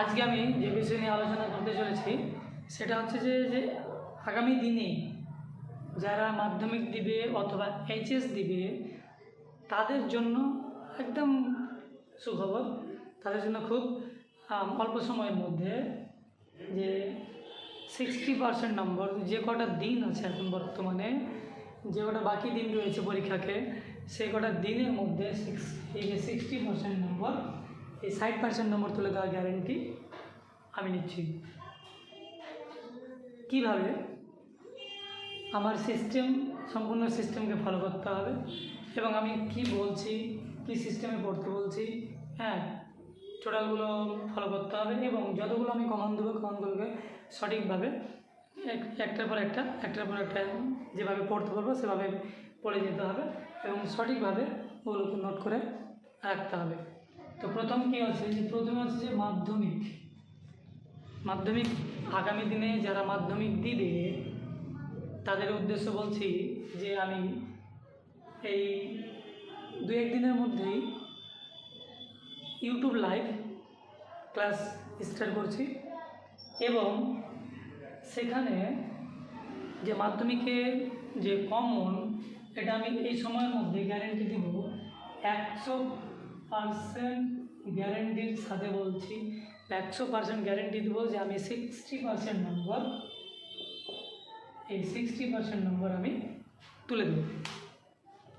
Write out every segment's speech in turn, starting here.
আজকে আমি যে বিষয় নিয়ে আলোচনা করতে চলেছি, সেটা হচ্ছে যে যে আগামী দিনে যারা মাধ্যমিক দিবে অথবা এইচএস দিবে, তাদের জন্য একদম সুখবর, তাদের জন্য খুব অল্প সময়ের মধ্যে যে সিক্সটি পার্সেন্ট নম্বর যে কটা দিন আছে এখন বর্তমানে, যে কটা বাকি দিন রয়েছে পরীক্ষাকে সেই কটা দিনের মধ্যে সিক্স এই যে সিক্সটি পার্সেন্ট নম্বর এই ষাট পার্সেন্ট নম্বর তুলে দেওয়ার গ্যারেন্টি আমি নিচ্ছি। কীভাবে? আমার সিস্টেম সম্পূর্ণ সিস্টেমকে ফলো করতে হবে এবং আমি কি বলছি, কি সিস্টেমে পড়তে বলছি হ্যাঁ টোটালগুলো ফলো করতে হবে এবং যতগুলো আমি কমান্ড দেবো কমান্ডগুলোকে সঠিকভাবে এক- একটার পর একটা, একটার পর একটা যেভাবে পড়তে পারব সেভাবে পড়ে যেতে হবে এবং সঠিকভাবে ওগুলোকে নোট করে রাখতে হবে। তো প্রথম কী হচ্ছে যে প্রথমে হচ্ছে যে মাধ্যমিক। মাধ্যমিক আগামী দিনে যারা মাধ্যমিক দিবে, তাদের উদ্দেশ্য বলছি যে আমি এই দু একদিনের মধ্যেই ইউটিউব লাইভ ক্লাস স্টার্ট করছি এবং সেখানে যে মাধ্যমিকে যে কমন, এটা আমি এই সময়ের মধ্যে গ্যারেন্টি দিব একশো পারসেন্ট গ্যারেন্টির সাথে বলছি, একশো পার্সেন্ট গ্যারেন্টি দেবো যে আমি সিক্সটি পার্সেন্ট নম্বর এই সিক্সটি পার্সেন্ট নম্বর আমি তুলে দেব।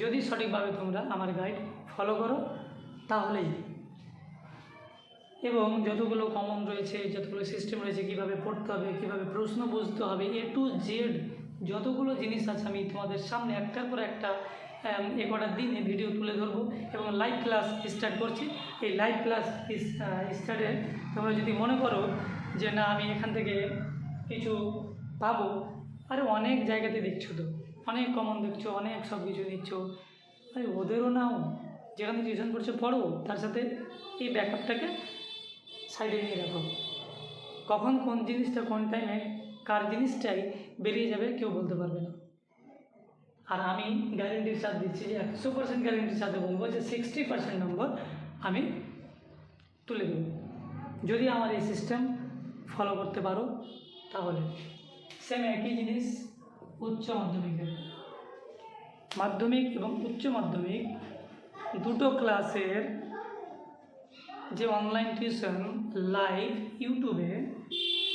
যদি সঠিকভাবে তোমরা আমার গাইড ফলো করো, তাহলেই। এবং যতগুলো কমন রয়েছে, যতগুলো সিস্টেম রয়েছে, কীভাবে পড়তে হবে, কীভাবে প্রশ্ন বুঝতে হবে এ টু জেড যতগুলো জিনিস আছে, আমি তোমাদের সামনে একটার পর একটা এ দিনে ভিডিও তুলে ধরবো এবং লাইভ ক্লাস স্টার্ট করছি। এই লাইভ ক্লাস স্টার্টে তোমরা যদি মনে করো যে না, আমি এখান থেকে কিছু পাবো, আরে অনেক জায়গাতে দেখছ তো, অনেক কমন দেখছ, অনেক সব কিছু নিচ্ছ। আরে ওদেরও নাও, যেখানে টিউশন করছ পড়ো, তার সাথে এই ব্যাকআপটাকে সাইডে নিয়ে রাখো। কখন কোন জিনিসটা, কোন টাইমে কার জিনিসটাই বেরিয়ে যাবে কেউ বলতে পারবে না। আর আমি গ্যারেন্টির সাথে দিচ্ছি যে একশো পার্সেন্ট গ্যারেন্টির সাথে বলব যে সিক্সটি পার্সেন্ট নম্বর আমি তুলে দেব। যদি আমার এই সিস্টেম ফলো করতে পারো, তাহলে সেম একই জিনিস উচ্চ মাধ্যমিকের মাধ্যমিক এবং উচ্চ মাধ্যমিক দুটো ক্লাসের যে অনলাইন টিউশন লাইভ ইউটিউবে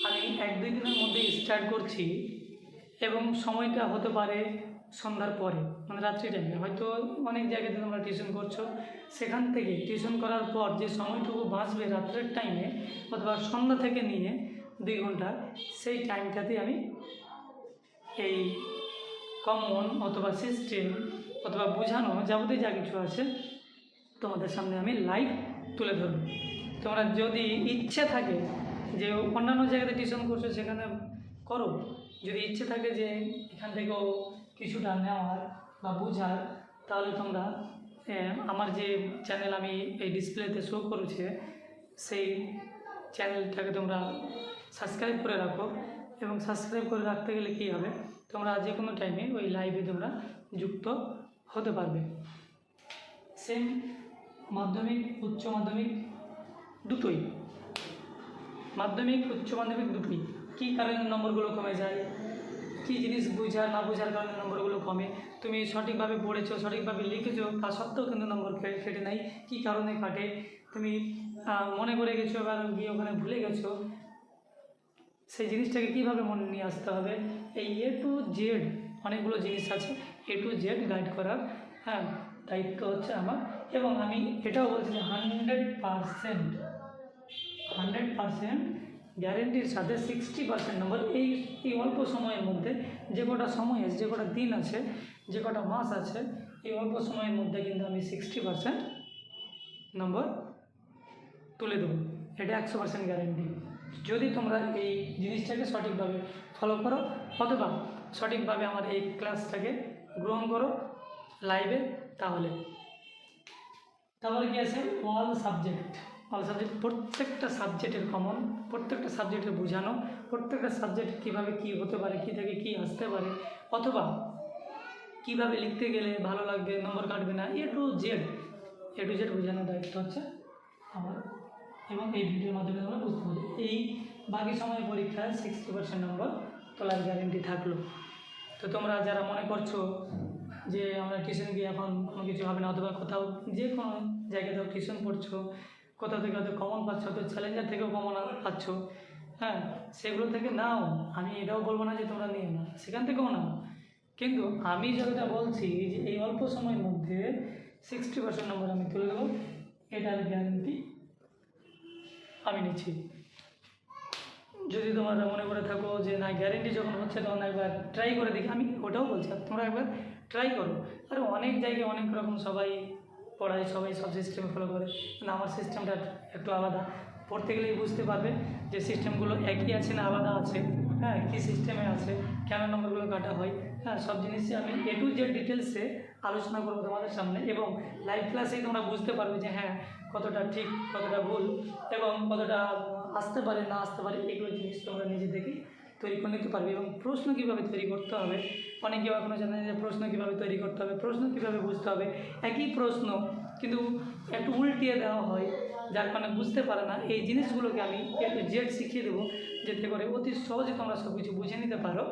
আমি এক দুই দিনের মধ্যে স্টার্ট করছি এবং সময়টা হতে পারে সন্ধ্যার পরে মানে রাত্রি টাইমে হয়তো অনেক জায়গাতে তোমরা টিউশন করছ, সেখান থেকে টিউশন করার পর যে সময়টুকু বাঁচবে রাত্রের টাইমে অথবা সন্ধ্যা থেকে নিয়ে দুই ঘণ্টা, সেই টাইমটাতে আমি এই কমন অথবা সিস্টেম অথবা বোঝানো যাবতীয় যা কিছু আছে, তোমাদের সামনে আমি লাইভ তুলে ধরব। তোমরা যদি ইচ্ছে থাকে যে অন্যান্য জায়গাতে টিউশন করছ, সেখানে করো। যদি ইচ্ছে থাকে যে এখান থেকেও কিছুটা নেওয়ার বা বোঝার, তাহলে তোমরা আমার যে চ্যানেল আমি এই ডিসপ্লেতে শো করেছে, সেই চ্যানেলটাকে তোমরা সাবস্ক্রাইব করে রাখো। এবং সাবস্ক্রাইব করে রাখতে গেলে কী হবে, তোমরা যে কোনো টাইমে ওই লাইভে তোমরা যুক্ত হতে পারবে। সেম মাধ্যমিক, উচ্চ মাধ্যমিক দুটোই। মাধ্যমিক, উচ্চ মাধ্যমিক দুটোই। কী কারণে নম্বরগুলো কমে যায়? কী জিনিস বোঝা না বোঝার কারণে নম্বরগুলো কমে? তুমি সঠিকভাবে পড়েছো, সঠিকভাবে লিখেছো, তা সত্ত্বেও কিন্তু নম্বর কেটে নাই। কী কারণে কাটে তুমি মনে করে গেছো এবার গিয়ে ওখানে ভুলে গেছো, সেই জিনিসটাকে কীভাবে মনে নিয়ে আসতে হবে? এই এ টু জেড অনেকগুলো জিনিস আছে। এ টু জেড গাইড করার হ্যাঁ দায়িত্ব হচ্ছে আমার। এবং আমি এটাও বলছি যে হান্ড্রেড পারসেন্ট হান্ড্রেড পারসেন্ট গ্যারেন্টির সাথে সিক্সটি পার্সেন্ট নম্বর এই এই অল্প সময়ের মধ্যে যে কটা সময় আছে, যে কটা দিন আছে, যে কটা মাস আছে, এই অল্প সময়ের মধ্যে কিন্তু আমি সিক্সটি পার্সেন্ট নম্বর তুলে দেবো। এটা একশো পার্সেন্ট গ্যারেন্টি যদি তোমরা এই জিনিসটাকে সঠিকভাবে ফলো করো, অথবা সঠিকভাবে আমার এই ক্লাসটাকে গ্রহণ করো লাইভে তাহলে। তারপরে কি আছে? অল সাবজেক্ট অল সাবজেক্ট প্রত্যেকটা সাবজেক্টের কমন প্রত্যেকটা সাবজেক্টের বোঝানো, প্রত্যেকটা সাবজেক্ট কীভাবে কী হতে পারে, কী থেকে কী আসতে পারে, অথবা কীভাবে লিখতে গেলে ভালো লাগবে নম্বর কাটবে না A to Z A to Z বোঝানোর দায়িত্ব হচ্ছে আমার। এবং এই ভিডিওর মাধ্যমে তোমরা বুঝতে পারবে। এই বাকি সময় পরীক্ষায় সিক্সটি পার্সেন্ট নম্বর তোলার গ্যারেন্টি থাকল। তো তোমরা যারা মনে করছ যে আমরা টিউশন গিয়ে এখন কোনো কিছু হবে না, অথবা কোথাও যে কোনো জায়গাতেও টিউশন পড়ছো, কোথাও থেকে হয়তো কমন পাচ্ছ তো চ্যালেঞ্জার থেকেও কমন পাচ্ছ হ্যাঁ সেগুলো থেকে নাও। আমি এটাও বলব না যে তোমরা নিয়ে না, সেখান থেকেও নাও। কিন্তু আমি যেটা বলছি যে এই অল্প সময়ের মধ্যে সিক্সটি পার্সেন্ট নম্বর আমি তুলে দেবো, এটার গ্যারেন্টি আমি নিচ্ছি। যদি তোমরা মনে করে থাকো যে না গ্যারেন্টি যখন হচ্ছে তখন একবার ট্রাই করে দেখি। আমি ওটাও বলছি তোমরা একবার ট্রাই করো আর অনেক জায়গায় অনেক রকম সবাই পড়ায়, সবাই সব সিস্টেম ফলো করে। কিন্তু আমার সিস্টেমটা একটু আলাদা। পড়তে গেলেই বুঝতে পারবে যে সিস্টেমগুলো একই আছে না আলাদা আছে। হ্যাঁ কী সিস্টেমে আছে, কেন নম্বরগুলো কাটা হয়। হ্যাঁ সব জিনিসই আমি এ টু জেড ডিটেলসে আলোচনা করব তোমাদের সামনে। এবং লাইভ ক্লাসেই তোমরা বুঝতে পারবে যে হ্যাঁ কতটা ঠিক, কতটা ভুল, এবং কতটা আসতে পারে, না আসতে পারে, এগুলো জিনিস তোমরা নিজে থেকে তৈরি করে নিতে পারবে এবং প্রশ্ন কীভাবে তৈরি করতে হবে? অনেকে এখনও জানে যে প্রশ্ন কীভাবে তৈরি করতে হবে, প্রশ্ন কীভাবে বুঝতে হবে? একই প্রশ্ন কিন্তু একটু উল্টিয়ে দেওয়া হয়, যার কারণে বুঝতে পারে না। এই জিনিসগুলোকে আমি একটু জেড শিখিয়ে দেবো, যাতে করে অতি সহজে তোমরা সব কিছু বুঝে নিতে পারো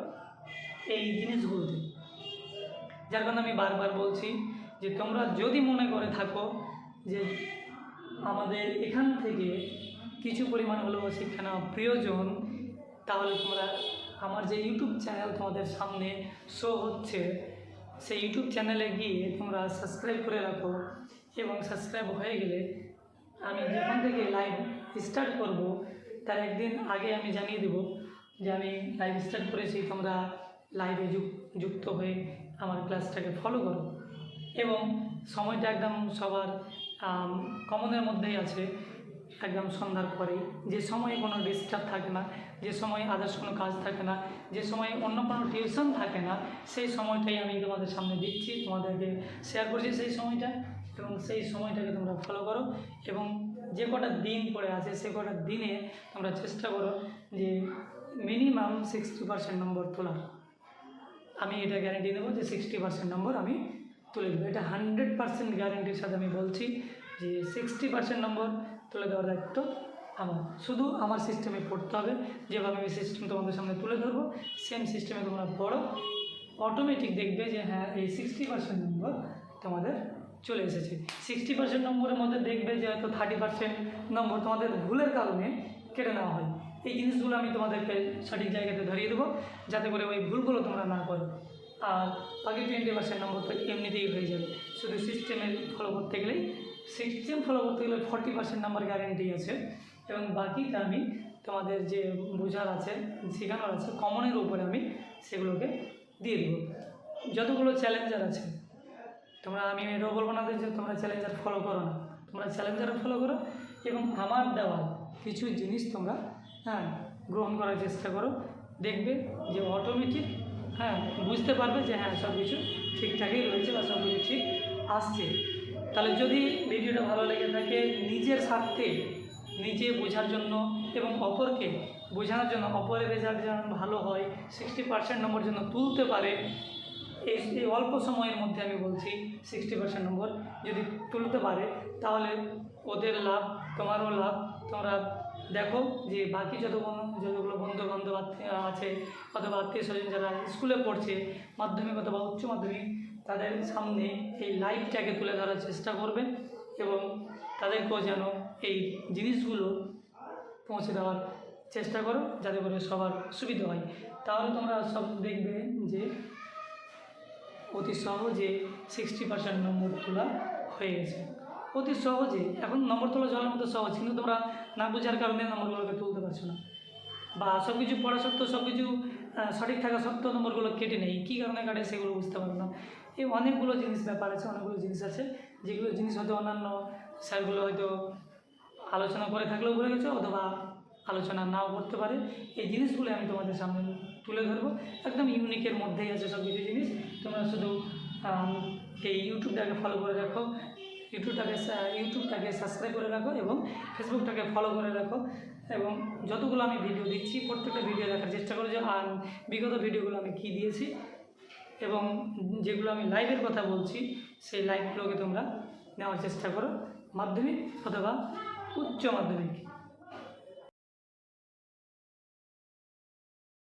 এই জিনিসগুলোতে। যার কারণে আমি বারবার বলছি যে তোমরা যদি মনে করে থাকো যে আমাদের এখান থেকে কিছু পরিমাণ হলেও শিক্ষা নেওয়া প্রয়োজন তাহলে তোমরা আমার যে ইউটিউব চ্যানেল তোমাদের সামনে শো হচ্ছে, সেই ইউটিউব চ্যানেলে গিয়ে তোমরা সাবস্ক্রাইব করে রাখো এবং সাবস্ক্রাইব হয়ে গেলে আমি যখন থেকে লাইভ স্টার্ট করব, তার একদিন আগে আমি জানিয়ে দেব যে আমি লাইভ স্টার্ট করেছি, তোমরা লাইভে যুক্ত হয়ে আমার ক্লাসটাকে ফলো করো। এবং সময়টা একদম সবার কমনের মধ্যেই আছে। একদম সন্ধ্যার পরে যে সময়ে কোনো ডিস্টার্ব থাকে না, যে সময় আদার্স কোনো কাজ থাকে না, যে সময় অন্য কোনো টিউশন থাকে না, সেই সময়টাই আমি তোমাদের সামনে দিচ্ছি, তোমাদেরকে শেয়ার করছি সেই সময়টা এবং সেই সময়টাকে তোমরা ফলো করো এবং যে কটা দিন পড়ে আছে সে কটা দিনে তোমরা চেষ্টা করো যে মিনিমাম সিক্সটি পার্সেন্ট নম্বর তোলার। আমি এটা গ্যারেন্টি দেবো যে সিক্সটি পার্সেন্ট নম্বর আমি তুলে দেবো। এটা হান্ড্রেড পার্সেন্ট গ্যারেন্টির সাথে আমি বলছি যে সিক্সটি পার্সেন্ট নম্বর তুলে দেওয়ার দায়িত্ব আমার। শুধু আমার সিস্টেমে পড়তে হবে। যেভাবে আমি সিস্টেম তোমাদের সামনে তুলে ধরবো সেম সিস্টেমে তোমরা পড়ো। অটোমেটিক দেখবে যে হ্যাঁ এই সিক্সটি পার্সেন্ট নম্বর তোমাদের চলে এসেছে। সিক্সটি পার্সেন্ট নম্বরের মধ্যে দেখবে যে হয়তো থার্টি পার্সেন্ট নম্বর তোমাদের ভুলের কারণে কেটে নেওয়া হয়। এই জিনিসগুলো আমি তোমাদেরকে সঠিক জায়গাতে ধরিয়ে দেবো, যাতে করে ওই ভুলগুলো তোমরা না করো। আর বাকি টোয়েন্টি পার্সেন্ট নম্বর তো এমনিতেই হয়ে যাবে। শুধু সিস্টেমে ফলো করতে গেলেই সিস্টেম ফলো করতে গেলে ফর্টি পার্সেন্ট নাম্বার গ্যারেন্টি আছে। এবং বাকিটা আমি তোমাদের যে বোঝার আছে, শেখানোর আছে কমনের উপরে আমি সেগুলোকে দিয়ে দেবো। যতগুলো চ্যালেঞ্জার আছে, তোমরা আমি এটাও বলব না যে তোমরা চ্যালেঞ্জার ফলো করো না। তোমরা চ্যালেঞ্জার ফলো করো এবং আমার দেওয়া কিছু জিনিস তোমরা হ্যাঁ গ্রহণ করার চেষ্টা করো। দেখবে যে অটোমেটিক হ্যাঁ বুঝতে পারবে যে হ্যাঁ সব কিছু ঠিকঠাকই রয়েছে বা সব কিছু ঠিক আসছে। তাহলে যদি ভিডিওটা ভালো লেগে থাকে, নিজের স্বার্থে নিজে বোঝার জন্য এবং অপরকে বোঝানোর জন্য, অপরের রেজাল্ট যেন ভালো হয় সিক্সটি পার্সেন্ট নম্বর যেন তুলতে পারে, এই অল্প সময়ের মধ্যে আমি বলছি সিক্সটি পার্সেন্ট নম্বর যদি তুলতে পারে, তাহলে ওদের লাভ, তোমারও লাভ। তোমরা দেখো যে বাকি যত যতগুলো বন্ধু বান্ধব আছে, অথবা আত্মীয় স্বজন যারা স্কুলে পড়ছে, মাধ্যমিক অথবা উচ্চ মাধ্যমিক তাদের সামনে এই লাইভটাকে তুলে ধরার চেষ্টা করবে এবং তাদেরকেও যেন এই জিনিসগুলো পৌঁছে দেওয়ার চেষ্টা করো, যাতে করে সবার সুবিধা হয়। তাহলে তোমরা সব দেখবে যে অতি সহজে সিক্সটি পার্সেন্ট নম্বর তোলা হয়ে গেছে। অতি সহজে, এখন নম্বর তোলা জলের মতো সহজ, কিন্তু তোমরা না বোঝার কারণে নম্বরগুলোকে তুলতে পারছ না। বা সব কিছু পড়া সত্ত্বেও সব কিছু সঠিক থাকা সত্ত্বেও নম্বরগুলো কেটে নেই। কী কারণে কাটে সেগুলো বুঝতে পারো না। এই অনেকগুলো জিনিস ব্যাপার আছে, অনেকগুলো জিনিস আছে, যেগুলো জিনিস হয়তো অন্যান্য স্যারগুলো হয়তো আলোচনা করে থাকলেও ভুলে গেছো অথবা আলোচনা নাও করতে পারে। এই জিনিসগুলো আমি তোমাদের সামনে তুলে ধরবো। একদম ইউনিকের মধ্যেই আছে সব কিছু জিনিস। তোমরা শুধু এই ইউটিউবটাকে ফলো করে রাখো ইউটিউবটাকে ইউটিউবটাকে সাবস্ক্রাইব করে রাখো এবং ফেসবুকটাকে ফলো করে রাখো। এবং যতগুলো আমি ভিডিও দিচ্ছি, প্রত্যেকটা ভিডিও দেখার চেষ্টা করো যে বিগত ভিডিওগুলো আমি কী দিয়েছি এবং যেগুলো আমি লাইভের কথা বলছি, সেই লাইভগুলোকে তোমরা নেওয়ার চেষ্টা করো। মাধ্যমিক অথবা উচ্চ মাধ্যমিক।